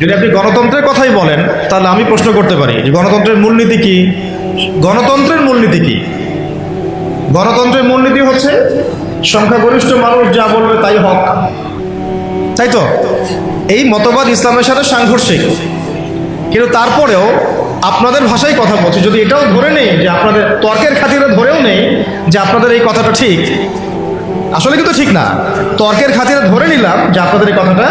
যদি আপনি গণতন্ত্রের কথাই বলেন, তাহলে আমি প্রশ্ন করতে পারি যে গণতন্ত্রের মূলনীতি কি? গণতন্ত্রের মূলনীতি কি? গণতন্ত্রের মূলনীতি হচ্ছে সংখ্যাগরিষ্ঠ মানুষ যা বলবে তাই হক। তাই তো? এই মতবাদ ইসলামের সাথে সাংঘর্ষিক। কিন্তু তারপরেও আপনাদের ভাষায় কথা বলছি। যদি এটাও ধরে নেই যে আপনাদের তর্কের খাতিরে ধরেও নেই যে আপনাদের এই কথাটা ঠিক আসলে কিন্তু ঠিক না। তর্কের খাতিরে ধরে নিলাম যে আপনাদের এই কথাটা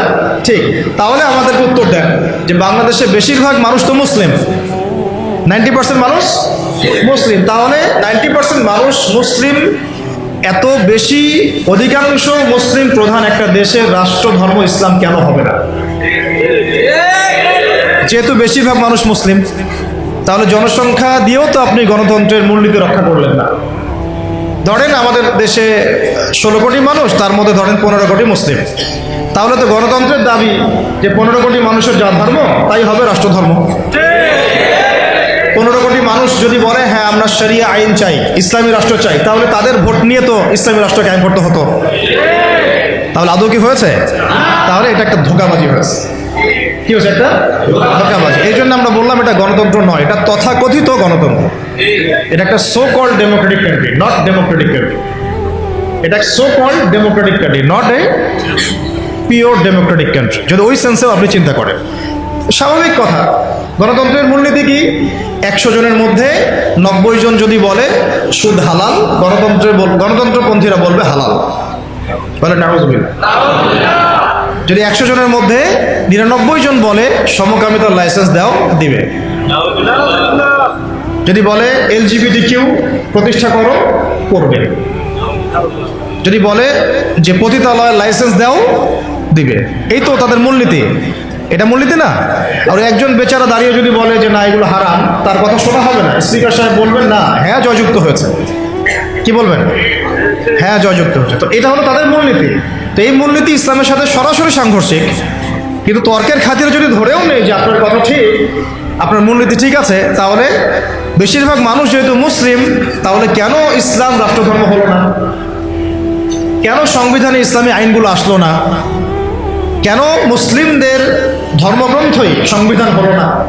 ঠিক। তাহলে আমাদেরকে উত্তর দেন যে বাংলাদেশে বেশিরভাগ মানুষ তো মুসলিম। নাইনটি পার্সেন্ট মানুষ মুসলিম। তাহলে নাইনটি পার্সেন্ট মানুষ মুসলিম, এত বেশি অধিকাংশ মুসলিম প্রধান একটা দেশের রাষ্ট্র ধর্ম ইসলাম কেন হবে না? যেহেতু বেশিরভাগ মানুষ মুসলিম, তাহলে জনসংখ্যা দিয়েও তো আপনি গণতন্ত্রের মূলনীতি রক্ষা করলেন না। ধরেন আমাদের দেশে ষোলো কোটি মানুষ, তার মধ্যে ধরেন পনেরো কোটি মুসলিম। তাহলে তো গণতন্ত্রের দাবি যে পনেরো কোটি মানুষের যা ধর্ম, তাই হবে রাষ্ট্রধর্ম। পনেরো কোটি মানুষ যদি বলে হ্যাঁ আমরা শরিয়া আইন চাই, ইসলামী রাষ্ট্র চাই, তাহলে তাদের ভোট নিয়ে তো ইসলামী রাষ্ট্র কায়েম করতে হতো। তাহলে আদৌ কি হয়েছে? তাহলে এটা একটা ধোকাবাজি হয়েছে। কি হয়েছে একটা? ধোকাবাজি। এই জন্য আমরা বললাম এটা গণতন্ত্র নয় এটা তথাকথিত গণতন্ত্র। এটা একটা so called democratic country not democratic country এটা so called democratic country not a pure democratic country যদি ওই সেন্সেও আপনি চিন্তা করেন। স্বাভাবিক কথা গণতন্ত্রের মূলনীতি কি? একশো জনের মধ্যে নব্বই জন যদি বলে সুদ হালাল গণতন্ত্রের গণতন্ত্রপন্থীরা বলবে হালাল। বলে নাউজুবিল্লাহ যদি একশো জনের মধ্যে নিরানব্বই জন বলে সমকামিতার লাইসেন্স দাও, দিবে। যদি বলে এলজিবিটি কিউ প্রতিষ্ঠা করো, করবে। যদি বলে যে পতিতালয় লাইসেন্স দাও, দিবে। এই তো তাদের মূলনীতি। এটা মূলনীতি না? আর একজন বেচারা দাঁড়িয়ে যদি বলে যে না, এগুলো হারাম, তার কথা শোনা হবে না। স্পিকার সাহেব বলবেন, না হ্যাঁ জয়যুক্ত হয়েছে। কি বলবেন? হ্যাঁ জয়যুক্ত হয়েছে। তো এটা হলো তাদের মূলনীতি। তো এই মূলনীতি ইসলামের সাথে সরাসরি সাংঘর্ষিক। কিন্তু তর্কের খাতিরে যদি ধরেও নেই যে আপনার কথা ঠিক, আপনার মূলনীতি ঠিক আছে, তাহলে বেশিরভাগ মানুষ যেহেতু মুসলিম, তাহলে কেন ইসলাম রাষ্ট্রধর্ম হলো না? কেন সংবিধানে ইসলামী আইনগুলো আসলো না? কেন মুসলিমদের ধর্মগ্রন্থই সংবিধান হলো না?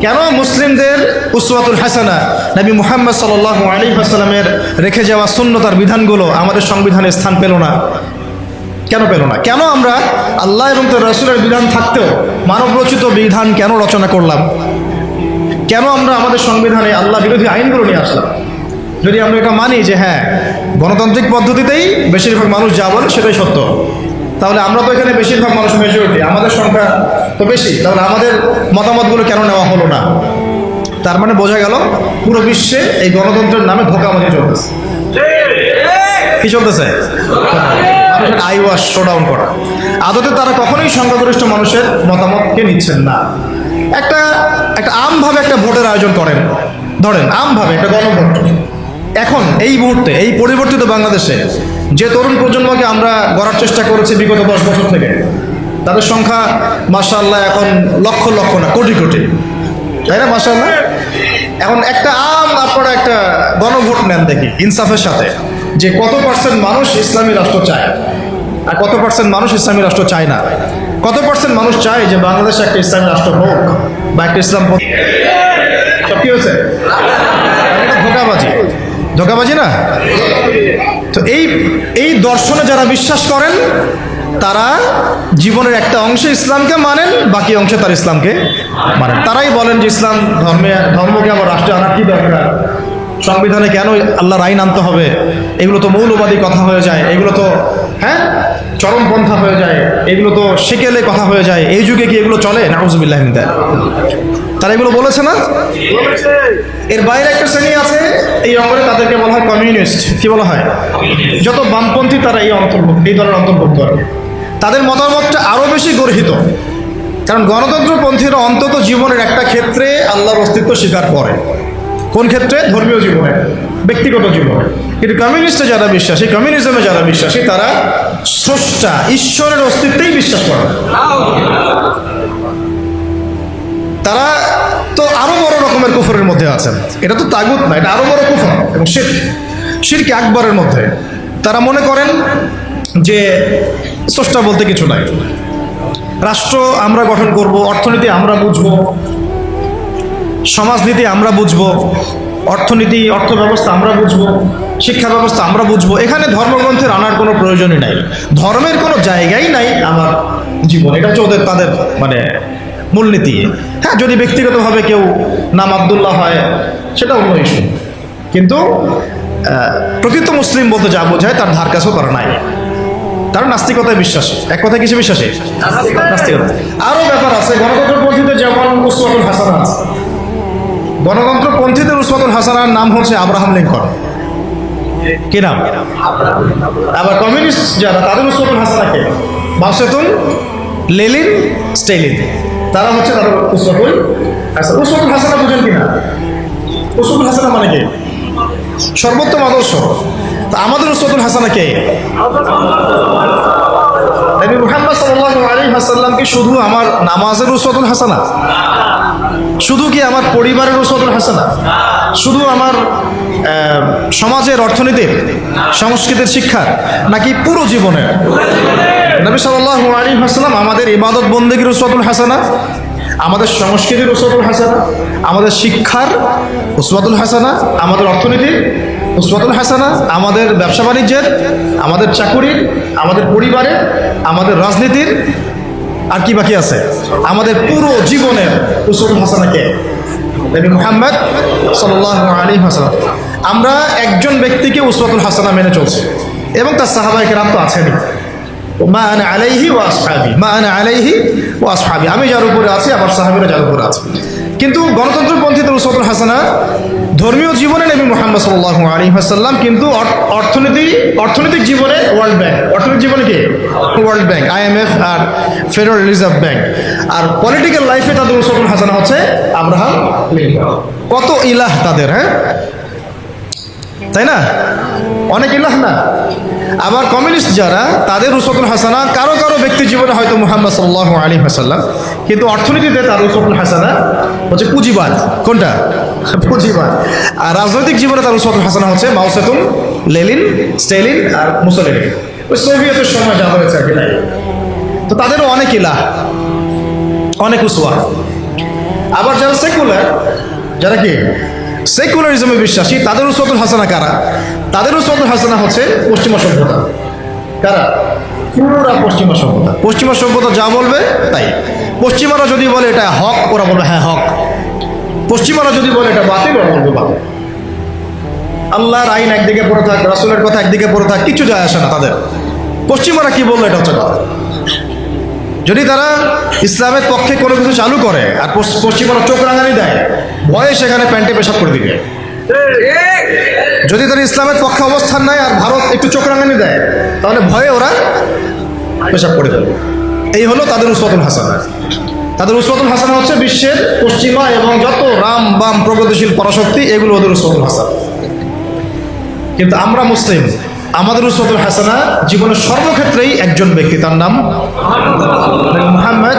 কেন মুসলিমদের উসওয়াতুল হাসানা? নবী মুহাম্মদ সাল আলী হাসালামের রেখে যাওয়া শূন্যতার বিধানগুলো আমাদের সংবিধানে স্থান পেল না। কেন পেল না? কেন আমরা আল্লাহ এবং তার রসুলের বিধান থাকতেও মানবরচিত বিধান কেন রচনা করলাম? কেন আমরা আমাদের সংবিধানে আল্লাহ বিরোধী আইনগুলো নিয়ে আসলাম? যদি আমরা এটা মানি যে হ্যাঁ গণতান্ত্রিক পদ্ধতিতেই বেশিরভাগ মানুষ যা বলে সেটাই সত্য। তাহলে আমরা তো এখানে বেশিরভাগ মানুষ মেজরিটি আমাদের সংখ্যা তো বেশি। তাহলে আমাদের মতামতগুলো কেন নেওয়া হলো না? তার মানে বোঝা গেল পুরো বিশ্বে এই গণতন্ত্রের নামে ধোকাবাজি চলতেছে। কি চলতেছে? মানুষের আই ওয়াশ শো ডাউন করা। আদতে তারা কখনোই সংখ্যাগরিষ্ঠ মানুষের মতামতকে নিচ্ছেন না। একটা একটা আমভাবে একটা ভোটের আয়োজন করেন। ধরেন, আমভাবে একটা গণভোট। এখন এই মুহূর্তে, এই পরিবর্তিত বাংলাদেশে যে তরুণ প্রজন্মকে আমরা গড়ার চেষ্টা করেছি বিগত দশ বছর থেকে, তাদের সংখ্যা মাসাল্লাহ এখন লক্ষ লক্ষ না, কোটি কোটি। তাই না মাসাল্লাহ এখন একটা আম আপনারা একটা গণভোট নেন দেখি, ইনসাফের সাথে, যে কত পার্সেন্ট মানুষ ইসলামী রাষ্ট্র চায় আর কত পার্সেন্ট মানুষ ইসলামী রাষ্ট্র চায় না। কত পার্সেন্ট মানুষ চায় যে বাংলাদেশে একটা ইসলামী রাষ্ট্র হোক বা একটা ইসলাম কি হয়েছে? ধোকাবাজি। ধোকাবাজি না? তো এই এই দর্শনে যারা বিশ্বাস করেন, তারা জীবনের একটা অংশে ইসলামকে মানেন, বাকি অংশে তার ইসলামকে মানেন। তারাই বলেন যে ইসলাম ধর্মে, ধর্মকে আমার রাষ্ট্রে আনার কি দরকার? সংবিধানে কেন আল্লাহর আইন আনতে হবে? এগুলো তো মৌলবাদী কথা হয়ে যায়, এগুলো তো হ্যাঁ? চরমপন্থা হয়ে যায়, এগুলো তো সেকেলে কথা হয়ে যায়, এই যুগে কি এগুলো চলে? নাউজুবিল্লাহ তারা এগুলো বলেছে না? এর বাইরে একটা শ্রেণি আছে এই অঙ্গনে তাদেরকে বলা হয় কমিউনিস্ট। কি বলা হয়? যত বামপন্থী তারা এই অন্তর্ভুক্ত এই দলের অন্তর্ভুক্ত আর তাদের মতামতটা আরও বেশি গর্হিত। কারণ গণতন্ত্রপন্থীরা অন্তত জীবনের একটা ক্ষেত্রে আল্লাহর অস্তিত্ব স্বীকার করে। কোন ক্ষেত্রে? ধর্মীয় জীবনে ব্যক্তিগত জীবনে। কিন্তু কমিউনিস্টে যারা বিশ্বাসী কমিউনিজমে যারা বিশ্বাসী তারা স্রষ্টা ঈশ্বরের অস্তিত্বেই বিশ্বাস করে তারা তো আরও বড় রকমের কুফরের মধ্যে আছেন। এটা তো তাগুত না, এটা আরও বড় কুফর, এবং শির শিরকে আকবরের মধ্যে। তারা মনে করেন যে স্রষ্টা বলতে কিছু নাই। রাষ্ট্র আমরা গঠন করব, অর্থনীতি আমরা বুঝব, সমাজনীতি আমরা বুঝব, অর্থনীতি অর্থ ব্যবস্থা আমরা বুঝব শিক্ষা ব্যবস্থা আমরা বুঝব। এখানে ধর্মগ্রন্থের আনার কোনো প্রয়োজনই নাই। ধর্মের কোনো জায়গাই নাই আমার জীবন। এটা হচ্ছে ওদের তাদের মানে মূলনীতি। হ্যাঁ যদি ব্যক্তিগতভাবে কেউ নাম আবদুল্লাহ হয় সেটা অন্য ইস্যু কিন্তু প্রকৃত মুসলিম বলতে যা বোঝায় তার ধার কাছেও করা নাই। তার নাস্তিকতায় বিশ্বাসী। এক কথায় কিছু বিশ্বাসী? নাস্তিকতা। আরও ব্যাপার আছে গণতন্ত্রপন্থীদের যেমন উসওয়াতুল হাসানা আছে গণতন্ত্রপন্থীদের উসওয়াতুল হাসানার নাম হচ্ছে আব্রাহাম লিঙ্কন। কি নাম? আবার কমিউনিস্ট যারা তাদের উসওয়াতুল হাসানাকে মাসেতুন লেলিন স্টেলিন। তারা হচ্ছে তাদের উসওয়াতুল হাসানা। উসওয়াতুল হাসানা বুঝেন কিনা? উসওয়াতুল হাসানা মানে কি? সর্বোত্তম আদর্শ। তা আমাদের উসওয়াতুল হাসানা কে? নবী মুহাম্মদ সাল্লাল্লাহু আলাইহি ওয়াসাল্লাম কি শুধু আমার নামাজের উসওয়াতুল হাসানা শুধু কি আমার পরিবারের উসওয়াতুল হাসানা শুধু আমার সমাজের অর্থনীতির, সংস্কৃতির শিক্ষার, নাকি পুরো জীবনের? নবী সাল্লাল্লাহু আলাইহি ওয়াসাল্লাম আমাদের ইবাদত বন্দেগীর উসওয়াতুল হাসানা, আমাদের সংস্কৃতির উসওয়াতুল হাসানা, আমাদের শিক্ষার উসওয়াতুল হাসানা, আমাদের অর্থনীতির উসওয়াতুল হাসানা, আমাদের ব্যবসা বাণিজ্যের, আমাদের চাকুরির, আমাদের পরিবারের, আমাদের রাজনীতির, আর কি বাকি আছে? আমাদের পুরো জীবনের উসওয়াতুল হাসানাকে নবী মুহাম্মদ সাল্লাল্লাহু আলাইহি ওয়াসাল্লাম। আমরা একজন ব্যক্তিকে উসওয়াতুল হাসানা মেনে চলছি এবং তার সাহাবায়ে কেরাম তো আছেনই। আলাইহি আলাইহি আমি যার উপরে আছি আবার সাহাবীরা যার উপরে আছে। কিন্তু গণতন্ত্রপন্থীদের উসওয়াতুল হাসানা, ধর্মীয় জীবনে নবী মুহাম্মদ সাল্লাল্লাহু আলাইহি ওয়াসাল্লাম কিন্তু অর্থনীতি, অর্থনৈতিক জীবনে ওয়ার্ল্ড ব্যাংক। অর্থনৈতিক জীবনে কি? ওয়ার্ল্ড ব্যাংক, আইএমএফ আর ফেডারেল রিজার্ভ ব্যাংক। আর পলিটিক্যাল লাইফে তাদের উসওয়াতুল হাসানা হচ্ছে আব্রাহাম কত ইলাহ তাদের হ্যাঁ? তাই না? অনেক ইলাহ না। আবার কমিউনিস্ট যারা, তাদের উসতুল হাসানা, কারও কারও ব্যক্তি জীবনে হয়তো মুহাম্মদ সাল্লাহ আলী হাসাল্লাম কিন্তু অর্থনীতিতে তার উসতুল হাসানা হচ্ছে পুঁজিবাদ। কোনটা? পুঁজিবাদ। আর রাজনৈতিক জীবনে তার উসতুল হাসানা হচ্ছে মাউসেতুন লেলিন স্টেলিন আর মুসলিন ওই সোভিয়েতের সময় যা হয়েছে আর কি। তো তাদেরও অনেক ইলাহ, অনেক উসওয়া। আবার যারা সেকুলার, যারা কি? সেকুলারিজমে বিশ্বাসী, তাদের উসওয়াতুল হাসানা কারা? তাদের উসওয়াতুল হাসানা হচ্ছে পশ্চিমা সভ্যতা। কারা? পুরা পশ্চিমা সভ্যতা। পশ্চিমা সভ্যতা যা বলবে, তাই। পশ্চিমারা যদি বলে এটা হক, ওরা বলবে হ্যাঁ হক। পশ্চিমারা যদি বলে এটা বাতিল, ওরা বলবে বাতিল। আল্লাহর আইন একদিকে পড়ে থাক, রাসুলের কথা একদিকে পড়ে থাক, কিছু যায় আসে না তাদের। পশ্চিমারা কি বলল এটা হচ্ছে কথা যদি তারা ইসলামের পক্ষে কোনো কিছু চালু করে, আর পশ্চ- পশ্চিমারা চোখ রাঙানি দেয়, ভয়ে সেখানে প্যান্টে পেশাব করে দিবে। যদি তারা ইসলামের পক্ষে অবস্থান নেয় আর ভারত একটু চোখ রাঙানি দেয়, তাহলে ভয়ে ওরা পেশাব করে ফেলবে। এই হলো তাদের উসওয়াতুল হাসানা। তাদের উসওয়াতুল হাসানা হচ্ছে বিশ্বের পশ্চিমা এবং যত রাম বাম প্রগতিশীল পরাশক্তি, এগুলো ওদের উসওয়াতুল হাসানা। কিন্তু আমরা মুসলিম, আমাদের উসওয়াতুল হাসানা জীবনের সর্বক্ষেত্রেই একজন ব্যক্তি, তার নাম মুহাম্মদ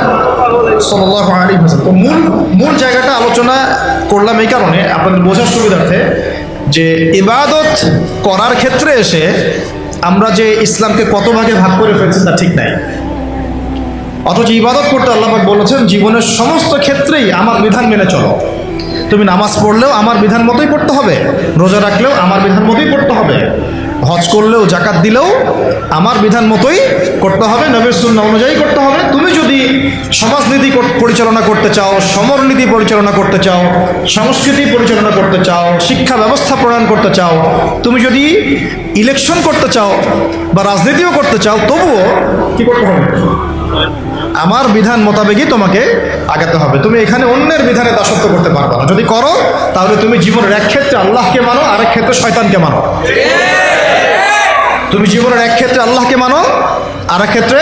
মূল মূল জায়গাটা আলোচনা করলাম এই কারণে আপনাদের বোঝার সুবিধার্থে যে ইবাদত করার ক্ষেত্রে এসে আমরা যে ইসলামকে কত ভাগে ভাগ করে ফেলছি তা ঠিক নাই। অথচ ইবাদত করতে আল্লাহ বলেছেন, জীবনের সমস্ত ক্ষেত্রেই আমার বিধান মেনে চলো। তুমি নামাজ পড়লেও আমার বিধান মতোই পড়তে হবে, রোজা রাখলেও আমার বিধান মতোই পড়তে হবে। হজ করলেও জাকাত দিলেও আমার বিধান মতোই করতে হবে, নবীর সুন্না অনুযায়ী করতে হবে। তুমি যদি সমাজনীতি পরিচালনা করতে চাও, সমরনীতি পরিচালনা করতে চাও, সংস্কৃতি পরিচালনা করতে চাও, শিক্ষা ব্যবস্থা প্রণয়ন করতে চাও, তুমি যদি ইলেকশন করতে চাও বা রাজনীতিও করতে চাও, তবুও কি করতে হবে? আমার বিধান মোতাবেকই তোমাকে আগাতে হবে। তুমি এখানে অন্যের বিধানে দাসত্ব করতে পারবে না। যদি করো, তাহলে তুমি জীবনের এক ক্ষেত্রে আল্লাহকে মানো, আরেক ক্ষেত্রে শয়তানকে মানো। তুমি জীবনের এক ক্ষেত্রে আল্লাহকে মানো আর এক ক্ষেত্রে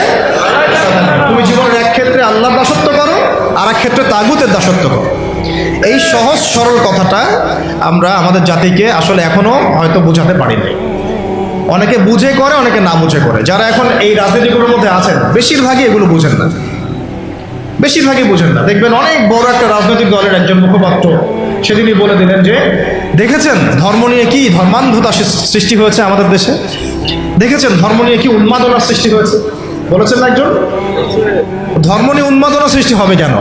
তুমি জীবনের এক ক্ষেত্রে আল্লাহর দাসত্ব করো আর এক ক্ষেত্রে তাগুতের দাসত্ব করো। এই সহজ সরল কথাটা আমরা আমাদের জাতিকে আসলে এখনও হয়তো বোঝাতে পারি পারিনি। অনেকে বুঝে করে, অনেকে না বুঝে করে। যারা এখন এই রাজনীতিগুলোর মধ্যে আছেন, বেশিরভাগই এগুলো বুঝেন না। বেশিরভাগই বুঝেন না। দেখবেন অনেক বড় একটা রাজনৈতিক দলের একজন মুখপাত্র সেদিনই বলে দিলেন যে, দেখেছেন ধর্ম নিয়ে কি ধর্মান্ধতা সৃষ্টি হয়েছে আমাদের দেশে? দেখেছেন ধর্ম নিয়ে কি উন্মাদনার সৃষ্টি হয়েছে? বলেছেন একজন? ধর্ম নিয়ে উন্মাদনা সৃষ্টি হবে কেন?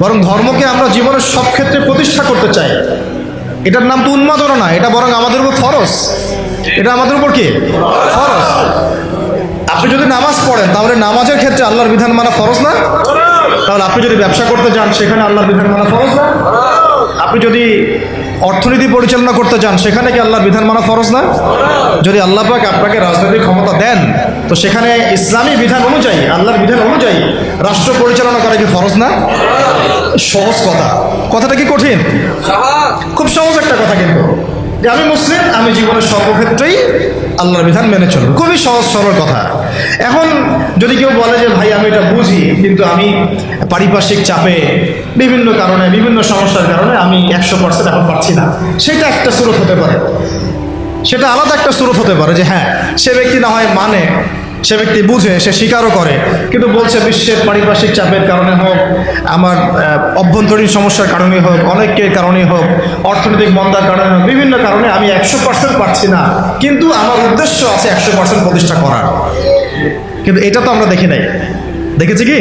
বরং ধর্মকে আমরা জীবনের সব ক্ষেত্রে প্রতিষ্ঠা করতে চাই। এটার নাম তো উন্মাদনা না, এটা বরং আমাদের উপর ফরজ। এটা আমাদের উপর কি? ফরজ। আপনি যদি নামাজ পড়েন, তাহলে নামাজের ক্ষেত্রে আল্লাহর বিধান মানা ফরজ না? তাহলে আপনি যদি ব্যবসা করতে যান, সেখানে আল্লাহর বিধান মানা ফরজ না? আপনি যদি অর্থনীতি পরিচালনা করতে চান সেখানে কি আল্লাহ বিধান মানা ফরজ না? যদি আল্লাহ পাক আপনাকে রাজনৈতিক ক্ষমতা দেন তো সেখানে ইসলামী বিধান অনুযায়ী আল্লাহর বিধান অনুযায়ী রাষ্ট্র পরিচালনা করা কি ফরজ না? সহজ কথা। কথাটা কি কঠিন? খুব সহজ একটা কথা কিন্তু। যে আমি মুসলিম, আমি জীবনের সর্বক্ষেত্রেই আল্লাহর বিধান মেনে চলব। খুবই সহজ, সরল কথা। এখন যদি কেউ বলে যে, ভাই, আমি এটা বুঝি, কিন্তু আমি পারিপার্শ্বিক চাপে, বিভিন্ন কারণে, বিভিন্ন সমস্যার কারণে আমি একশো পার্সেন্ট এখন পারছি না। সেটা একটা সুরত হতে পারে। সেটা আলাদা একটা স্রোত হতে পারে যে হ্যাঁ সে ব্যক্তি না হয় মানে সে ব্যক্তি বুঝে সে স্বীকারও করে। কিন্তু বলছে বিশ্বের পারিপার্শ্বিক চাপের কারণে হোক আমার অভ্যন্তরীণ সমস্যার কারণে হোক অনেকের কারণে হোক অর্থনৈতিক মন্দার কারণে হোক বিভিন্ন কারণে আমি একশো পার্সেন্ট পারছি না। কিন্তু আমার উদ্দেশ্য আছে একশো পার্সেন্ট প্রতিষ্ঠা করার। কিন্তু এটা তো আমরা দেখি নাই। দেখেছি কি?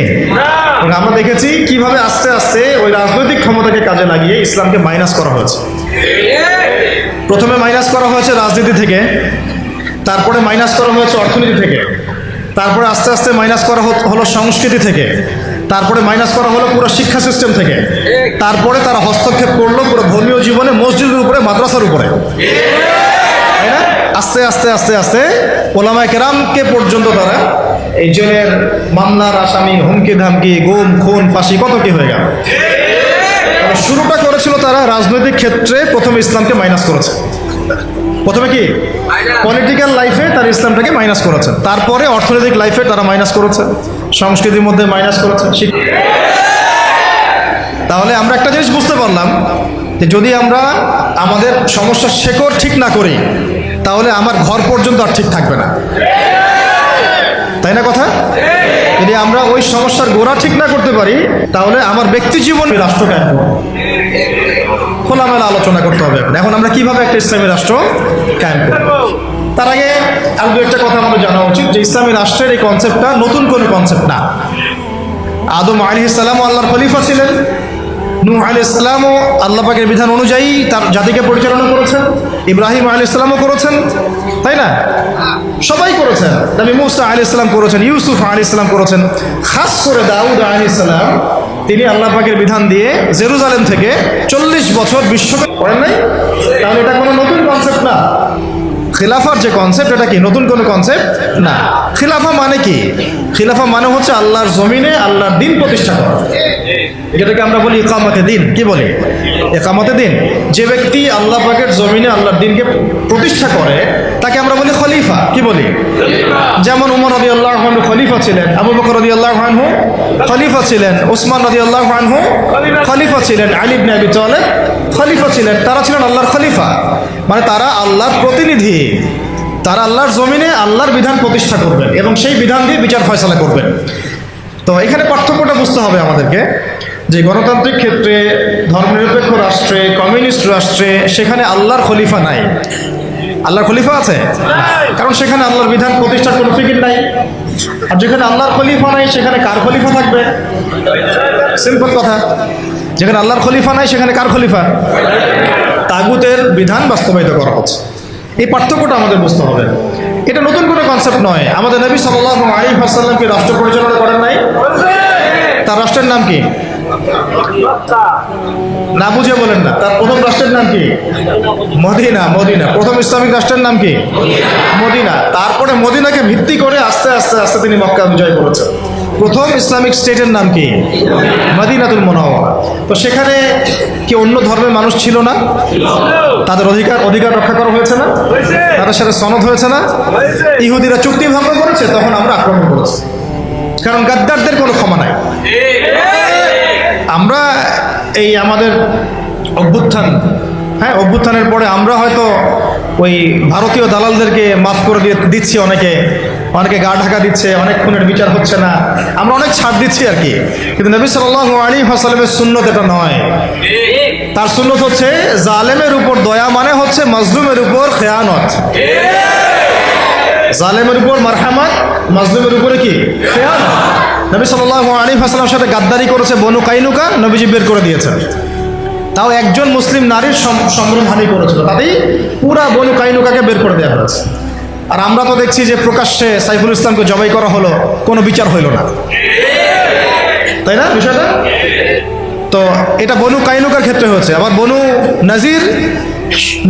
আমরা দেখেছি কীভাবে আস্তে আস্তে ওই রাজনৈতিক ক্ষমতাকে কাজে লাগিয়ে ইসলামকে মাইনাস করা হয়েছে। প্রথমে মাইনাস করা হয়েছে রাজনীতি থেকে। তারপরে মাইনাস করা হয়েছে অর্থনীতি থেকে। তারপরে আস্তে আস্তে মাইনাস করা হলো সংস্কৃতি থেকে। তারপরে মাইনাস করা হলো পুরো শিক্ষা সিস্টেম থেকে। তারপরে তারা হস্তক্ষেপ করল পুরো ধর্মীয় জীবনে মসজিদের উপরে, মাদ্রাসার উপরে। আস্তে আস্তে আস্তে আস্তে ওলামায় কেরামকে পর্যন্ত তারা এই জেলের মামলার আসামি, হুমকি, ধামকি, গুম, খুন, ফাঁসি, কত কি হয়ে গেল। শুরুটা করেছিল তারা রাজনৈতিক ক্ষেত্রে প্রথমে ইসলামকে মাইনাস করেছে। প্রথমে কি? পলিটিক্যাল লাইফে তারা ইসলামটাকে মাইনাস করেছে। তারপরে অর্থনৈতিক লাইফে তারা মাইনাস করেছে। সংস্কৃতির মধ্যে মাইনাস করেছে। তাহলে আমরা একটা জিনিস বুঝতে পারলাম যে যদি আমরা আমাদের সমস্যার শেকড় ঠিক না করি, তাহলে আমার ঘর পর্যন্ত আর ঠিক থাকবে না। তাই না কথা? যদি আমরা ওই সমস্যার গোড়া ঠিক না করতে পারি, তাহলে আমার ব্যক্তি জীবন রাষ্ট্র। খোলামেলা আলোচনা করতে হবে এখন। এখন আমরা কীভাবে একটা ইসলামী রাষ্ট্র কায়েম করব? তার আগে আর দু একটা কথা আমাদের জানা উচিত যে ইসলামী রাষ্ট্রের এই কনসেপ্টটা নতুন কোনো কনসেপ্ট না। আদম আলী ইসলামও আল্লাহর খলিফা ছিলেন। নূহ আলী ইসলামও আল্লাহ পাকের বিধান অনুযায়ী তার জাতিকে পরিচালনা করেছেন। ইব্রাহিম আলী ইসলামও করেছেন। তাই না? সবাই করেছেন। নবী মুসা আলী ইসলাম করেছেন, ইউসুফ আলী ইসলাম করেছেন। খাস করে দাউদ আলী ইসলাম তিনি আল্লাহ পাকের বিধান দিয়ে জেরুজালেম থেকে চল্লিশ বছর বিশ্বকাপ করেন নাই? তাহলে এটা কোনো নতুন কনসেপ্ট না। খিলাফার যে কনসেপ্ট এটা কি নতুন কোনো কনসেপ্ট না। খিলাফা মানে কি? খিলাফা মানে হচ্ছে আল্লাহর জমিনে আল্লাহর দিন প্রতিষ্ঠা করা। এটাকে আমরা বলি একামতে দিন। কি বলি? একামতে দিন। যে ব্যক্তি আল্লাহ পাকের জমিনে আল্লাহর দিনকে প্রতিষ্ঠা করে, তাকে আমরা বলি খলিফা। কি বলি? যেমন উমর রদি আল্লাহ খলিফা ছিলেন, আবু বকর রদি আল্লাহ আনহু খলিফা ছিলেন ওসমান রদি আল্লাহ আনহু খলিফা ছিলেন আলিবনে আবি তালেব খলিফা ছিলেন, তারা ছিলেন আল্লাহর খলিফা। মানে তারা আল্লাহর প্রতিনিধি। তারা আল্লাহর জমিনে আল্লাহর বিধান প্রতিষ্ঠা করবেন এবং সেই বিধান দিয়ে বিচার ফয়সলা করবেন। তো এখানে পার্থক্যটা বুঝতে হবে আমাদেরকে। যে গণতান্ত্রিক ক্ষেত্রে, ধর্মনিরপেক্ষ রাষ্ট্রে, কমিউনিস্ট রাষ্ট্রে, সেখানে আল্লাহর খলিফা নাই। আল্লাহর খলিফা আছে? কারণ সেখানে আল্লাহর বিধান প্রতিষ্ঠার কোনো ফিকির নাই। আর যেখানে আল্লাহর খলিফা নাই, সেখানে কার খলিফা থাকবে? সিম্পল কথা। যেখানে আল্লাহর খলিফা নাই, সেখানে কার খলিফা? তাগুতের বিধান বাস্তবায়িত করা হচ্ছে। এই পার্থক্যটা আমাদের বুঝতে হবে। এটা নতুন কোনো কনসেপ্ট নয়। আমাদের নবী সাল্লাহ আলী হাসাল্লামকে রাষ্ট্র পরিচালনা করেন নাই। তার রাষ্ট্রের নাম কি? না বুঝে বলেন না। তার প্রথম রাষ্ট্রের নাম কি? Medina Medina. প্রথম ইসলামিক রাষ্ট্রের নাম কি? মদিনা। তারপরে মদিনাকে ভিত্তি করে আস্তে আস্তে আস্তে তিনি মক্কা বিজয় করেছেন। প্রথম ইসলামিক স্টেটের নাম কি? মদিনাতুল মনোহরা তো সেখানে কি অন্য ধর্মের মানুষ ছিল না? তাদের অধিকার অধিকার রক্ষা করা হয়েছে না? তাদের সাথে সনদ হয়েছে না? ইহুদিরা চুক্তি ভঙ্গ করেছে, তখন আমরা আক্রমণ করেছি। কারণ গাদ্দারদের কোনো ক্ষমা নাই। আমরা এই আমাদের অভ্যুত্থান হ্যাঁ অভ্যুত্থানের পরে আমরা হয়তো ওই ভারতীয় দালালদেরকে মাফ করে দিয়ে দিচ্ছি অনেকে অনেকে গা ঢাকা দিচ্ছে, অনেক খুনের বিচার হচ্ছে না। আমরা অনেক ছাড় দিচ্ছি আর কি। কিন্তু নবী সাল্লাহ আলী হাসালামের শূন্যত এটা নয়। তার সুন্নত হচ্ছে জালেমের উপর দয়া মানে হচ্ছে মজলুমের উপর খেয়ানত। জালেমের উপর মারহামাত, মাজলুমের উপরে কি? নবী সাল্লাল্লাহু আলাইহি ওয়াসাল্লামের সাথে গাদ্দারি করেছে বনু কাইনুকা, নবীজি বের করে দিয়েছে। তাও একজন মুসলিম নারীর সম- সম্ভ্রমহানি করেছিল। তাতেই পুরা বনু কাইনুকাকে বের করে দেওয়া হয়েছে। আর আমরা তো দেখছি যে প্রকাশ্যে সাইফুল ইসলামকে জবাই করা হলো, কোনো বিচার হইল না। তাই না বিষয়টা? তো এটা বনু কাইনুকার ক্ষেত্রে হয়েছে। আবার বনু নাজির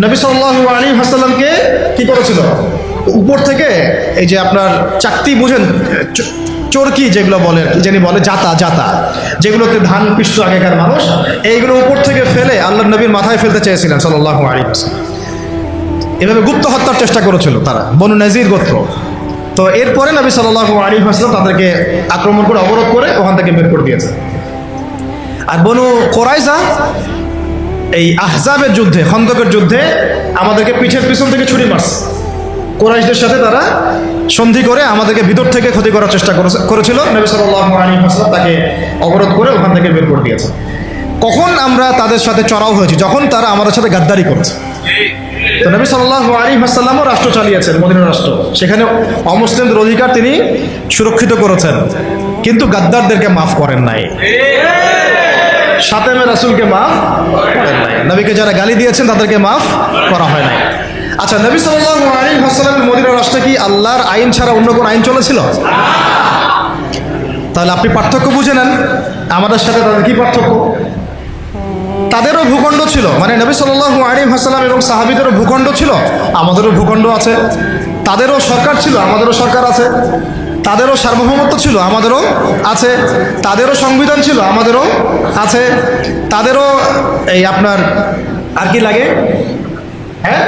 নবী সাল্লাল্লাহু আলী হাসাল্লামকে কি করেছিল? উপর থেকে এই যে আপনার চাকতি বুঝেন চরকি যেগুলো বলে যিনি বলে জাতা জাতা যেগুলোতে ধান পিষ্ট আগেকার মানুষ, এইগুলো উপর থেকে ফেলে আল্লাহ নবীর মাথায় ফেলতে চেয়েছিলেন সাল্লাল্লাহু আলী এভাবে গুপ্ত হত্যার চেষ্টা করেছিল তারা, বনু নাজির গোত্র। তো এরপরে নবী সাল্লাল্লাহু আলী হাসলাম তাদেরকে আক্রমণ করে অবরোধ করে ওখান থেকে বের করে দিয়েছে। আর বনু কোরাইজা এই আহজাবের যুদ্ধে, খন্দকের যুদ্ধে আমাদেরকে পিঠের পিছন থেকে ছুরি মারছে। কোরাইশদের সাথে তারা সন্ধি করে আমাদেরকে ভিতর থেকে ক্ষতি করার চেষ্টা করেছে- করেছিল। নবী আলাইহি তাকে অবরোধ করে ওখান থেকে বের করে দিয়েছে। কখন আমরা তাদের সাথে চড়াও হয়েছি? যখন তারা আমাদের সাথে গাদ্দারি করেছে। তো নবী সাল্লাল্লাহু আলাইহি ওয়াসাল্লামও রাষ্ট্র চালিয়েছেন, মদিনা রাষ্ট্র। সেখানে অমুসলিমদের অধিকার তিনি সুরক্ষিত করেছেন। কিন্তু গাদ্দারদেরকে মাফ করেন নাই। সাতেমে রাসুলকে মাফ করেন নাই। নবীকে যারা গালি দিয়েছেন, তাদেরকে মাফ করা হয় নাই। আচ্ছা নবী আলাইহি ওয়াসাল্লামের মদিনা রাষ্ট্রে কি আল্লাহর আইন ছাড়া অন্য কোন আইন চলেছিল? তাহলে আপনি পার্থক্য বুঝে নেন। আমাদের সাথে তাদের কি পার্থক্য? তাদেরও ভূখণ্ড ছিল। মানে নবী সাল্লাল্লাহু আলাইহি ওয়াসাল্লাম এবং সাহাবিদেরও ভূখণ্ড ছিল। আমাদেরও ভূখণ্ড আছে। তাদেরও সরকার ছিল, আমাদেরও সরকার আছে। তাদেরও সার্বভৌমত্ব ছিল, আমাদেরও আছে। তাদেরও সংবিধান ছিল, আমাদেরও আছে। তাদেরও এই আপনার আর কি লাগে? হ্যাঁ?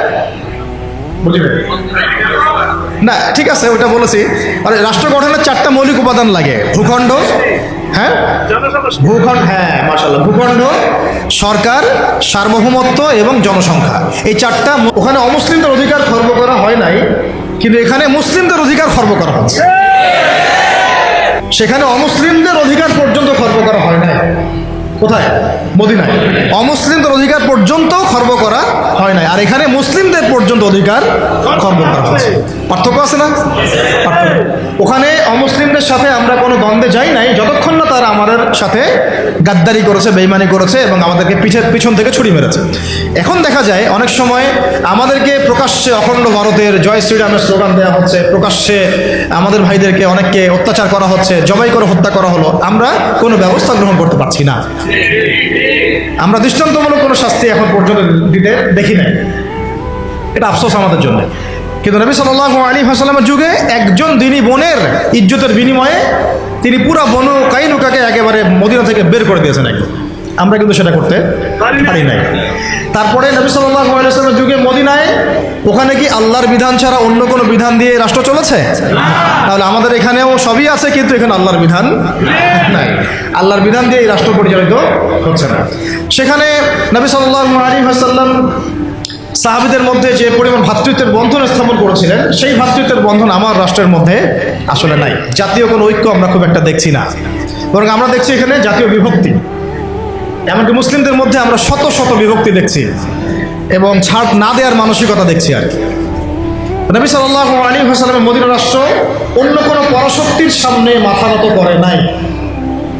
না, ঠিক আছে, ওটা বলেছি। মানে রাষ্ট্র গঠনের চারটা মৌলিক উপাদান লাগে। ভূখণ্ড হ্যাঁ? ভূখণ্ড হ্যাঁ মার্শাল্লাহ ভূখণ্ড, সরকার, সার্বভৌমত্ব এবং জনসংখ্যা। এই চারটা ওখানে অমুসলিমদের অধিকার খর্ব করা হয় নাই, কিন্তু এখানে মুসলিমদের অধিকার খর্ব করা হচ্ছে। সেখানে অমুসলিমদের অধিকার পর্যন্ত খর্ব করা হয় নাই। কোথায়? মদিনায়। অমুসলিমদের অধিকার পর্যন্ত খর্ব করা হয় নাই। আর এখানে মুসলিমদের পর্যন্ত অধিকার খর্ব করা হচ্ছে পার্থক্য আছে না? ওখানে অমুসলিমদের সাথে আমরা কোনো দ্বন্দ্বে যাই নাই। যতক্ষণ না তারা আমাদের সাথে গাদ্দারি করেছে, বেইমানি করেছে এবং আমাদেরকে পিছের পিছন থেকে ছুরি মেরেছে। এখন দেখা যায়, অনেক সময় আমাদেরকে প্রকাশ্যে অখণ্ড ভারতের জয় শ্রীরামের স্লোগান দেওয়া হচ্ছে। প্রকাশ্যে আমাদের ভাইদেরকে অনেককে অত্যাচার করা হচ্ছে, জবাই করে হত্যা করা হলো। আমরা কোনো ব্যবস্থা গ্রহণ করতে পারছি না। আমরা দৃষ্টান্তমূলক কোনো শাস্তি এখন পর্যন্ত দিতে দেখি নাই। এটা আফসোস আমাদের জন্য। কিন্তু নবী সাল্লাহ আলী হাসালামের যুগে একজন দিনী বোনের ইজ্জতের বিনিময়ে তিনি পুরা বনু কাইনুকাকে একেবারে মদিনা থেকে বের করে দিয়েছেন একদম। আমরা কিন্তু সেটা করতে পারি নাই। তারপরে নবী ওয়াসাল্লামের যুগে মদিনায়, ওখানে কি আল্লাহর বিধান ছাড়া অন্য কোনো বিধান দিয়ে রাষ্ট্র চলেছে? তাহলে আমাদের এখানেও সবই আছে, কিন্তু এখানে আল্লাহর বিধান নাই। আল্লাহর বিধান দিয়ে এই রাষ্ট্র পরিচালিত হচ্ছে না। সেখানে নবী সাল্লাল্লাহু আলাইহি ওয়াসাল্লাম সাহাবিদের মধ্যে যে পরিমাণ ভ্রাতৃত্বের বন্ধন স্থাপন করেছিলেন, সেই ভ্রাতৃত্বের বন্ধন আমার রাষ্ট্রের মধ্যে আসলে নাই। জাতীয় কোনো ঐক্য আমরা খুব একটা দেখছি না। বরং আমরা দেখছি এখানে জাতীয় বিভক্তি। এমনকি মুসলিমদের মধ্যে আমরা শত শত বিভক্তি দেখছি এবং ছাড় না দেওয়ার মানসিকতা দেখছি আর কি। নবী সাল্লাল্লাহু আলী হাসালামের মদিনা রাষ্ট্র অন্য কোনো পরাশক্তির সামনে মাথা নত করে নাই।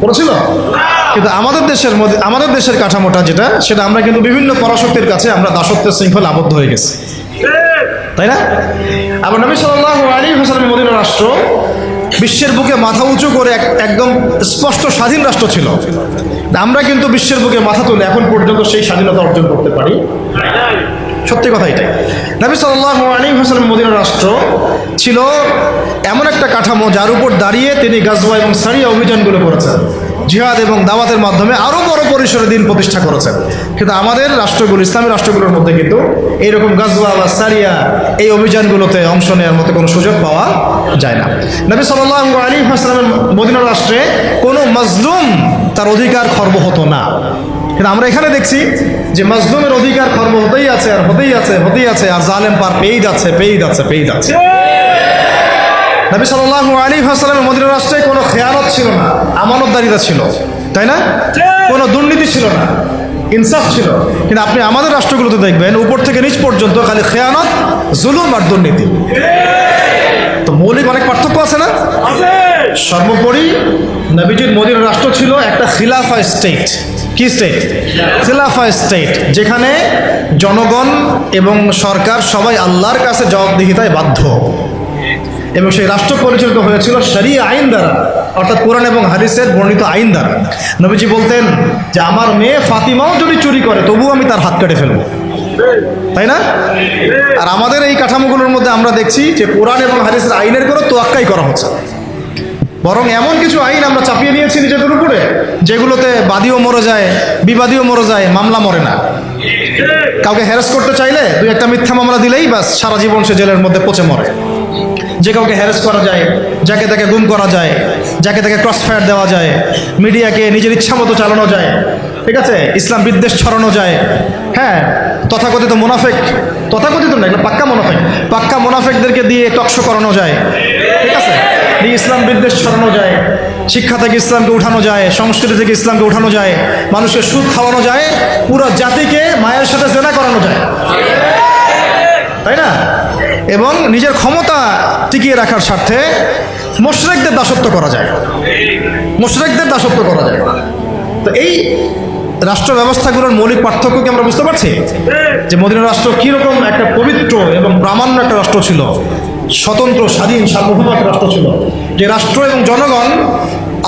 করেছিল কিন্তু আমাদের দেশের মধ্যে, আমাদের দেশের কাঠামোটা যেটা, সেটা আমরা কিন্তু বিভিন্ন পরাশক্তির কাছে আমরা দাসত্বের শৃঙ্খলে আবদ্ধ হয়ে গেছি। তাই না? আবার নবী সাল্লাল্লাহু আলী হাসালামের মদিনা রাষ্ট্র বিশ্বের বুকে মাথা উঁচু করে এক- একদম স্পষ্ট স্বাধীন রাষ্ট্র ছিল। আমরা কিন্তু বিশ্বের বুকে মাথা তুলে এখন পর্যন্ত সেই স্বাধীনতা অর্জন করতে পারি। সত্যি কথা এটাই। নবী সাল্লাল্লাহু আলাইহি ওয়াসাল্লাম মদিনা রাষ্ট্র ছিল এমন একটা কাঠামো যার উপর দাঁড়িয়ে তিনি গাজওয়া এবং সারিয়া অভিযানগুলো করেছেন। জিহাদ এবং দাওয়াতের মাধ্যমে আরও বড় পরিসরে দিন প্রতিষ্ঠা করেছেন। কিন্তু আমাদের রাষ্ট্রগুলো, ইসলামী রাষ্ট্রগুলোর মধ্যে কিন্তু এইরকম গাজওয়া বা সারিয়া এই অভিযানগুলোতে অংশ নেওয়ার মতো কোনো সুযোগ পাওয়া যায় না। নবী সাল্লাল্লাহু আলাইহি ওয়াসাল্লামের মদিনা রাষ্ট্রে কোনো মাজলুম তার অধিকার খর্ব হতো না। কিন্তু আমরা এখানে দেখছি যে মাজলুমের অধিকার খর্ব হতেই আছে, আর হতেই আছে হতেই আছে, আর জালেম পার পেয়েই যাচ্ছে পেয়েই যাচ্ছে পেয়েই যাচ্ছে। নবী সাল্লাল্লাহু আলাইহি ওয়াসাল্লামের মদিনা রাষ্ট্রে কোনো খেয়ানত ছিল না, আমানতদারিতা ছিল, তাই না? কোনো দুর্নীতি ছিল না, ইনসাফ ছিল। কিন্তু আপনি আমাদের রাষ্ট্রগুলোতে দেখবেন, উপর থেকে নিচ পর্যন্ত খালি খেয়ানত, জুলুম আর দুর্নীতি। তো মৌলিক অনেক পার্থক্য আছে না? সর্বোপরি নবীজির মদিনার রাষ্ট্র ছিল একটা খিলাফা স্টেট কি স্টেট খিলাফা স্টেট যেখানে জনগণ এবং সরকার সবাই আল্লাহর কাছে জবাবদিহিতায় বাধ্য। এবং সেই রাষ্ট্র পরিচালিত হয়েছিল শরী আইন দ্বারা, অর্থাৎ কোরআন এবং হাদিসের বর্ণিত আইন দ্বারা। নবীজি বলতেন যে, আমার মেয়ে ফাতিমাও যদি চুরি করে, তবুও আমি তার হাত কেটে ফেলব। তাই না? আর আমাদের এই কাঠামোগুলোর মধ্যে আমরা দেখছি যে কোরআন এবং হাদিসের আইনের কোনো তোয়াক্কাই করা হচ্ছে। বরং এমন কিছু আইন আমরা চাপিয়ে নিয়েছি নিজেদের উপরে, যেগুলোতে বাদীও মরে যায়, বিবাদীও মরে যায়, মামলা মরে না। কাউকে হ্যারাস করতে চাইলে দুই একটা মিথ্যা মামলা দিলেই বাস সারা জীবন সে জেলের মধ্যে পচে মরে। যে কাউকে হ্যারাস করা যায়, যাকে তাকে গুম করা যায়, যাকে তাকে ক্রস ফায়ার দেওয়া যায়, মিডিয়াকে নিজের ইচ্ছা মতো চালানো যায়, ঠিক আছে? ইসলাম বিদ্বেষ ছড়ানো যায়। হ্যাঁ তথাকথিত মুনাফেক, তথাকথিত না, এগুলো পাক্কা মুনাফেক, পাক্কা মুনাফেকদেরকে দিয়ে টকশো করানো যায়। ঠিক আছে? দিয়ে ইসলাম বিদ্বেষ ছড়ানো যায়, শিক্ষা থেকে ইসলামকে উঠানো যায়, সংস্কৃতি থেকে ইসলামকে উঠানো যায়, মানুষকে সুদ খাওয়ানো যায়, পুরো জাতিকে মায়ের সাথে জেনা করানো যায়। তাই না? এবং নিজের ক্ষমতা টিকিয়ে রাখার স্বার্থে মোশরেকদের দাসত্ব করা যায়। মোশরেকদের দাসত্ব করা যায়। তো এই রাষ্ট্র ব্যবস্থাগুলোর মৌলিক পার্থক্য কি আমরা বুঝতে পারছি? যে মদিনা রাষ্ট্র কীরকম একটা পবিত্র এবং প্রামাণ্য একটা রাষ্ট্র ছিল স্বতন্ত্র, স্বাধীন সার্বভৌম একটা রাষ্ট্র ছিল। যে রাষ্ট্র এবং জনগণ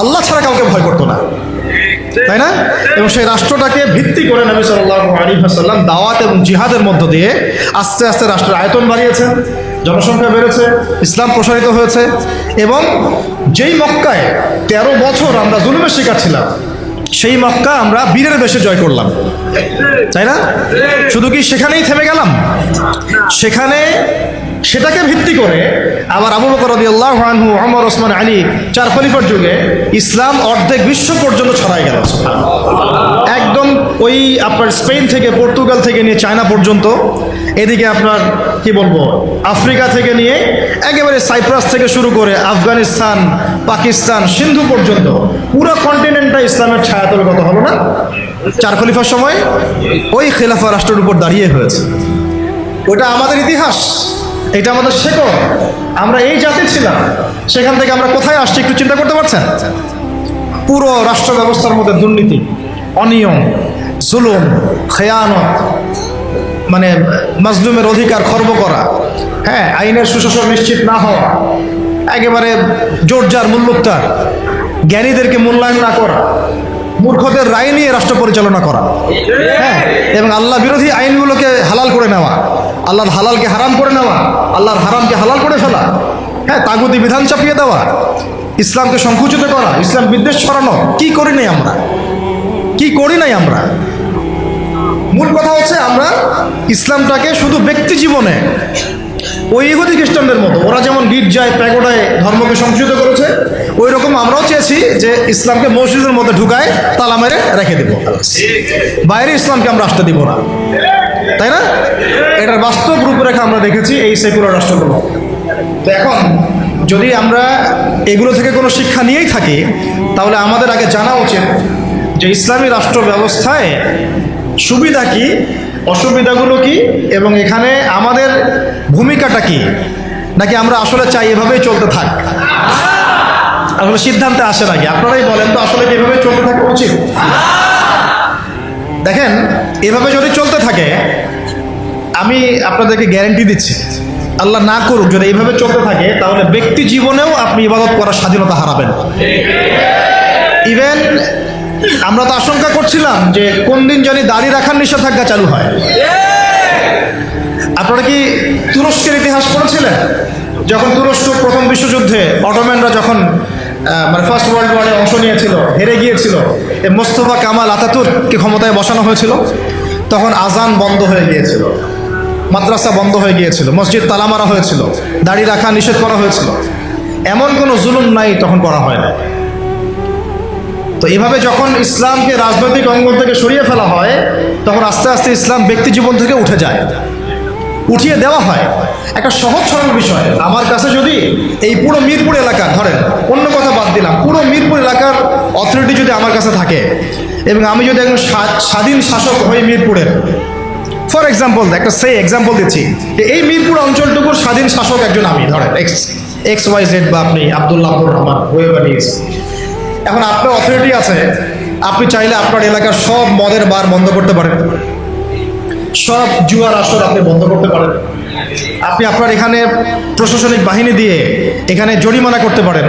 আল্লাহ ছাড়া কাউকে ভয় করতো না। তাই না? এবং সেই রাষ্ট্রটাকে ভিত্তি করে নবী সাল্লাহ আলিহাসাল্লাম দাওয়াত এবং জিহাদের মধ্য দিয়ে আস্তে আস্তে রাষ্ট্রের আয়তন বাড়িয়েছেন জনসংখ্যা বেড়েছে, ইসলাম প্রসারিত হয়েছে এবং যেই মক্কায় তেরো বছর আমরা জুলুমের শিকার ছিলাম, সেই মক্কা আমরা বীরের বেশে জয় করলাম। তাই না? শুধু কি সেখানেই থেমে গেলাম? সেখানে সেটাকে ভিত্তি করে আবার আবু বকর রাদিয়াল্লাহু আনহু, ওমর, ওসমান, আলী, চার খলিফার যুগে ইসলাম অর্ধেক বিশ্ব পর্যন্ত ছড়াই গেল। একদম ওই আপনার স্পেন থেকে, পর্তুগাল থেকে নিয়ে চায়না পর্যন্ত। এদিকে আপনার, কি বলব, আফ্রিকা থেকে নিয়ে একেবারে সাইপ্রাস থেকে শুরু করে আফগানিস্তান, পাকিস্তান, সিন্ধু পর্যন্ত পুরো কন্টিনেন্টটা ইসলামের ছায়াতলগত হলো না? চার খলিফার সময় ওই খেলাফা রাষ্ট্রের উপর দাঁড়িয়ে হয়েছে। ওটা আমাদের ইতিহাস। এটা আমাদের শেকড় আমরা এই জাতি ছিলাম। সেখান থেকে আমরা কোথায় আসছি একটু চিন্তা করতে পারছেন? পুরো রাষ্ট্র ব্যবস্থার মধ্যে দুর্নীতি, অনিয়ম, জুলুম, খেয়ানত মানে মাজলুমের অধিকার খর্ব করা হ্যাঁ আইনের সুশাসন নিশ্চিত না হওয়া, একেবারে জোরজার মূল্যোক্তার জ্ঞানীদেরকে মূল্যায়ন না করা, মূর্খদের রায় নিয়ে রাষ্ট্র পরিচালনা করা হ্যাঁ এবং আল্লাহ বিরোধী আইনগুলোকে হালাল করে নেওয়া আল্লাহর হালালকে হারাম করে নেওয়া, আল্লাহর হারামকে হালাল করে ফেলা হ্যাঁ তাগুদি বিধান চাপিয়ে দেওয়া, ইসলামকে সংকুচিত করা, ইসলাম বিদ্বেষ ছড়ানো, কি করি নাই আমরা? কি করি নাই আমরা? মূল কথা হচ্ছে আমরা ইসলামটাকে শুধু ব্যক্তি জীবনে, ওই ইহুদি খ্রিস্টানদের মতো, ওরা যেমন গির্জায়, প্যাগোডায় ধর্মকে সংযোজিত করেছে ওই রকম আমরাও চেয়েছি যে ইসলামকে মসজিদের মধ্যে ঢুকায় তালা মেরে রেখে দেব। বাইরে ইসলামকে আমরা আসতে দিব না। তাই না? এটার বাস্তব রূপরেখা আমরা দেখেছি এই সেকুলার রাষ্ট্রগুলো। তো এখন, যদি আমরা এগুলো থেকে কোনো শিক্ষা নিয়েই থাকি, তাহলে আমাদের আগে জানা উচিত যে ইসলামী রাষ্ট্র ব্যবস্থায় সুবিধা কি, অসুবিধাগুলো কি, এবং এখানে আমাদের ভূমিকাটা কি? নাকি আমরা আসলে চাই এভাবেই চলতে থাক? আসলে সিদ্ধান্তে আসে নাকি আপনারাই বলেন তো আসলে এভাবে চলতে থাকা উচিত? দেখেন এভাবে যদি চলতে থাকে, আমি আপনাদেরকে গ্যারেন্টি দিচ্ছি, আল্লাহ না করুক, যদি এইভাবে চলতে থাকে, তাহলে ব্যক্তি জীবনেও আপনি ইবাদত করার স্বাধীনতা হারাবেন। ইভেন আমরা তো আশঙ্কা করছিলাম যে কোন দিন জানি দাড়ি রাখার নিষেধাজ্ঞা চালু হয়। আপনারা কি তুরস্কের ইতিহাস পড়েছিলেন? যখন তুরস্ক প্রথম বিশ্বযুদ্ধে অটোম্যানরা যখন মানে ফার্স্ট ওয়ার্ল্ড ওয়ারে অংশ নিয়েছিল, হেরে গিয়েছিল। এ মোস্তফা কামাল আতাতুরকে ক্ষমতায় বসানো হয়েছিল। তখন আজান বন্ধ হয়ে গিয়েছিল। মাদ্রাসা বন্ধ হয়ে গিয়েছিল। মসজিদ তালা মারা হয়েছিল। দাড়ি রাখা নিষেধ করা হয়েছিল। এমন কোনো জুলুম নাই তখন করা হয় না তো এভাবে যখন ইসলামকে রাজনৈতিক অঙ্গন থেকে সরিয়ে ফেলা হয়, তখন আস্তে আস্তে ইসলাম ব্যক্তি জীবন থেকে উঠে যায়। উঠিয়ে দেওয়া হয়। একটা সহজ সরল বিষয়। আমার কাছে যদি এই পুরো মিরপুর এলাকা, ধরেন, অন্য কথা বাদ দিলাম, পুরো মিরপুর এলাকার অথরিটি যদি আমার কাছে থাকে, এবং আমি যদি একজন স্বা- স্বাধীন শাসক হই মিরপুরের ফর এক্সাম্পল একটা সে এক্সাম্পল দিচ্ছি এই মিরপুর অঞ্চলটুকুর স্বাধীন শাসক একজন আমি, ধরেন এক্স এক্স ওয়াই জেড বা আপনি আব্দুল্লাহ আব্দুর রহমান হয়ে বানিয়েছেন এখন আপনার অথরিটি আছে, আপনি চাইলে আপনার এলাকার সব মদের বার বন্ধ করতে পারেন। সব জুয়ার আসর আপনি বন্ধ করতে পারেন। আপনি আপনার এখানে প্রশাসনিক বাহিনী দিয়ে এখানে জরিমানা করতে পারেন।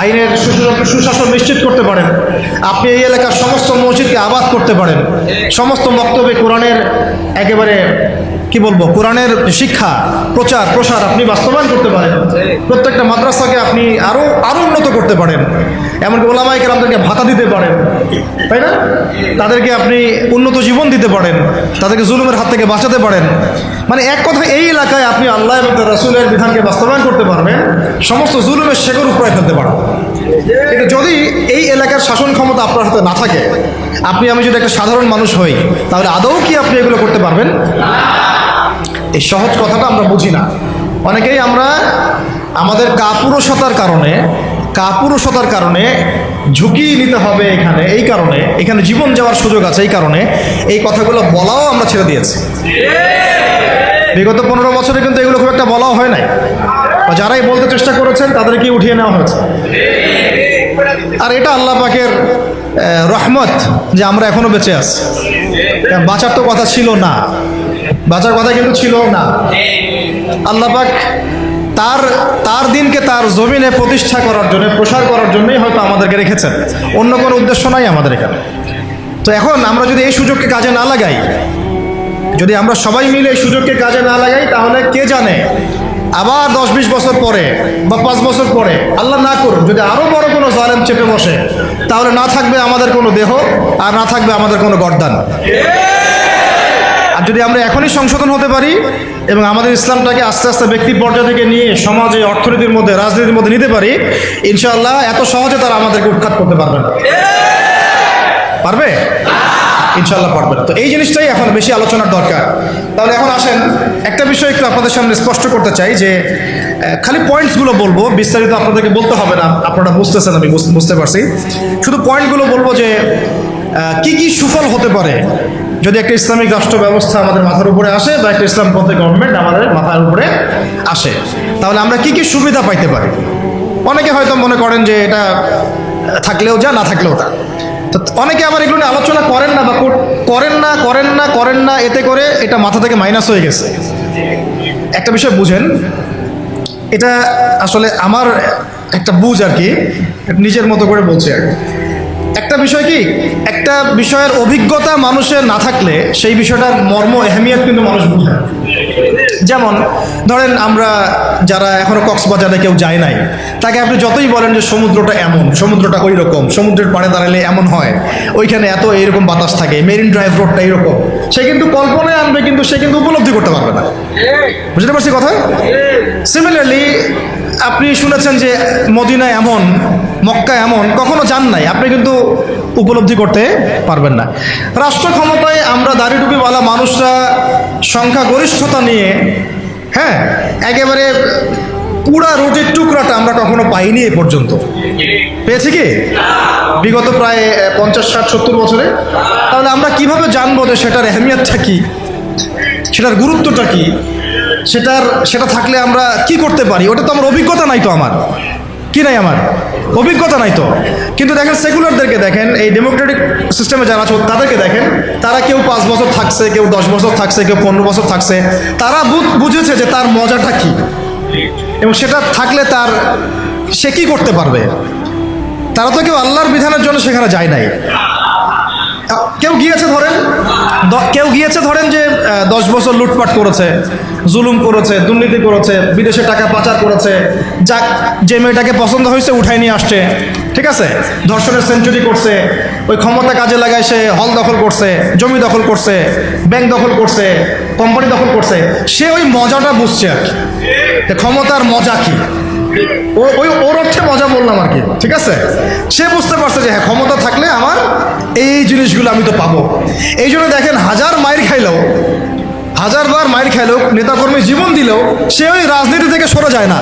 আইনের সুশাসন নিশ্চিত করতে পারেন। আপনি এই এলাকার সমস্ত মসজিদকে আবাদ করতে পারেন। সমস্ত বক্তব্যে কোরআনের একেবারে, কি বলব, কোরআনের শিক্ষা, প্রচার, প্রসার আপনি বাস্তবায়ন করতে পারেন। প্রত্যেকটা মাদ্রাসাকে আপনি আরও আরও উন্নত করতে পারেন। এমনকি ওলামাইকে আমাদেরকে ভাতা দিতে পারেন। তাই না? তাদেরকে আপনি উন্নত জীবন দিতে পারেন, তাদেরকে জুলুমের হাত থেকে বাঁচাতে পারেন। মানে এক কথা, এই এলাকায় আপনি আল্লাহ এবং রাসুলের বিধানকে বাস্তবায়ন করতে পারবেন, সমস্ত জুলুমের শেকর উপরে ফেলতে পারেন কিন্তু যদি এই এলাকার শাসন ক্ষমতা আপনার হাতে না থাকে, আপনি, আমি যদি একটা সাধারণ মানুষ হই, তাহলে আদৌ কি আপনি এগুলো করতে পারবেন? এই সহজ কথাটা আমরা বুঝি না। অনেকেই আমরা আমাদের কাপুরুষতার কারণে কাপুরুষতার কারণে ঝুঁকি নিতে হবে এখানে, এই কারণে, এখানে জীবন যাওয়ার সুযোগ আছে এই কারণে, এই কথাগুলো বলাও আমরা ছেড়ে দিয়েছি। বিগত পনেরো বছরে কিন্তু এগুলো খুব একটা বলাও হয় নাই। বা যারাই বলতে চেষ্টা করেছেন, তাদেরকে উঠিয়ে নেওয়া হয়েছে। আর এটা আল্লাহ পাকের রহমত যে আমরা এখনও বেঁচে আছি। বাঁচার তো কথা ছিল না। বাঁচার কথা কিন্তু ছিল না। আল্লাহ পাক তার তার দিনকে তার জমিনে প্রতিষ্ঠা করার জন্য, প্রসার করার জন্যই হয়তো আমাদেরকে রেখেছেন। অন্য কোনো উদ্দেশ্য নাই আমাদের এখানে। তো এখন আমরা যদি এই সুযোগকে কাজে না লাগাই, যদি আমরা সবাই মিলে এই সুযোগকে কাজে না লাগাই, তাহলে কে জানে? আবার দশ বিশ বছর পরে বা পাঁচ বছর পরে, আল্লাহ না করুন যদি আরও বড় কোনো জালেম চেপে বসে, তাহলে না থাকবে আমাদের কোনো দেহ, আর না থাকবে আমাদের কোনো গর্দান। আর যদি আমরা এখনই সংশোধন হতে পারি এবং আমাদের ইসলামটাকে আস্তে আস্তে ব্যক্তি পর্যায় থেকে নিয়ে সমাজে, অর্থনীতির মধ্যে, রাজনীতির মধ্যে নিতে পারি, ইনশাআল্লাহ এত সহজে তারা আমাদেরকে উৎখাত করতে পারবে না। পারবে? ইনশাল্লাহ পারবে না। তো এই জিনিসটাই এখন বেশি আলোচনার দরকার। তাহলে এখন আসেন, একটা বিষয় একটু আপনাদের সামনে স্পষ্ট করতে চাই যে খালি পয়েন্টসগুলো বলব, বিস্তারিত আপনাদেরকে বলতে হবে না, আপনারা বুঝতেছেন, আমি বুঝ- বুঝতে পারছি। শুধু পয়েন্টগুলো বলব যে কি কি সুফল হতে পারে? যদি একটা ইসলামিক রাষ্ট্র ব্যবস্থা আমাদের মাথার উপরে আসে বা একটা ইসলামপন্থী গভর্নমেন্ট আমাদের মাথার উপরে আসে, তাহলে আমরা কি কি সুবিধা পাইতে পারি? অনেকে হয়তো মনে করেন যে এটা থাকলেও যা, না থাকলেও তা। তো অনেকে আবার এগুলো নিয়ে আলোচনা করেন না বা কর- করেন না করেন না করেন না, এতে করে এটা মাথা থেকে মাইনাস হয়ে গেছে। একটা বিষয় বুঝেন, এটা আসলে আমার একটা বুঝ আর কি, নিজের মতো করে বলছি আর কি। একটা বিষয় কি? একটা বিষয়ের অভিজ্ঞতা মানুষের না থাকলে সেই বিষয়টার মর্ম এহমিয়ত কিন্তু মানুষ বুঝে যেমন, ধরেন আমরা যারা এখনও কক্সবাজারে কেউ যায় নাই, তাকে আপনি যতই বলেন যে সমুদ্রটা এমন, সমুদ্রটা ওই রকম সমুদ্রের পাড়ে দাঁড়ালে এমন হয়, ওইখানে এত এইরকম বাতাস থাকে, মেরিন ড্রাইভ রোডটা এইরকম সে কিন্তু কল্পনায় আনবে, কিন্তু সে কিন্তু উপলব্ধি করতে পারবে না। বুঝতে পারছি কথা? সিমিলারলি আপনি শুনেছেন যে মদিনা এমন মক্কা এমন, কখনো যান নাই। আপনি কিন্তু উপলব্ধি করতে পারবেন না। রাষ্ট্র ক্ষমতায় আমরা দাড়ি টুপিওয়ালা মানুষরা সংখ্যাগরিষ্ঠতা নিয়ে হ্যাঁ একেবারে পুরা রুটির টুকরাটা আমরা কখনো পাইনি এ পর্যন্ত। পেয়েছি কি? বিগত প্রায় পঞ্চাশ, ষাট, সত্তর বছরে। তাহলে আমরা কীভাবে জানব যে সেটার এহমিয়তটা কি? সেটার গুরুত্বটা কি? সেটার, সেটা থাকলে আমরা কি করতে পারি? ওটা তো আমার অভিজ্ঞতা নাই তো আমার। কি নাই আমার? অভিজ্ঞতা নাই তো। কিন্তু দেখেন সেকুলারদেরকে দেখেন, এই ডেমোক্রেটিক সিস্টেমে যারা আছে, তাদেরকে দেখেন, তারা কেউ পাঁচ বছর থাকছে, কেউ দশ বছর থাকছে, কেউ পনেরো বছর থাকছে। তারা বুঝ- বুঝেছে যে তার মজাটা কি। এবং সেটা থাকলে তার, সে কি করতে পারবে? তারা তো কেউ আল্লাহর বিধানের জন্য সেখানে যায় নাই। কেউ গিয়েছে ধরেন? কেউ গিয়েছে ধরেন যে দশ বছর লুটপাট করেছে, জুলুম করেছে, দুর্নীতি করেছে, বিদেশে টাকা পাচার করেছে যা যে মেয়েটাকে পছন্দ হয়েছে উঠাই নিয়ে আসছে, ঠিক আছে? ধর্ষণের সেঞ্চুরি করছে, ওই ক্ষমতা কাজে লাগায় সে হল দখল করছে, জমি দখল করছে ব্যাংক দখল করছে কোম্পানি দখল করছে, সে ওই মজাটা বুঝছে আর কি। ক্ষমতার মজা কি? ওই ওর অর্থে মজা বললাম আর কি, ঠিক আছে? সে বুঝতে পারছে যে হ্যাঁ ক্ষমতা থাকলে আমার এই জিনিসগুলো আমি তো পাবো। এই জন্য দেখেন, হাজার মাইর খাইলেও, হাজারবার মাইর খাইলেও, নেতাকর্মী জীবন দিলেও, সে ওই রাজনীতি থেকে সরে যায় না।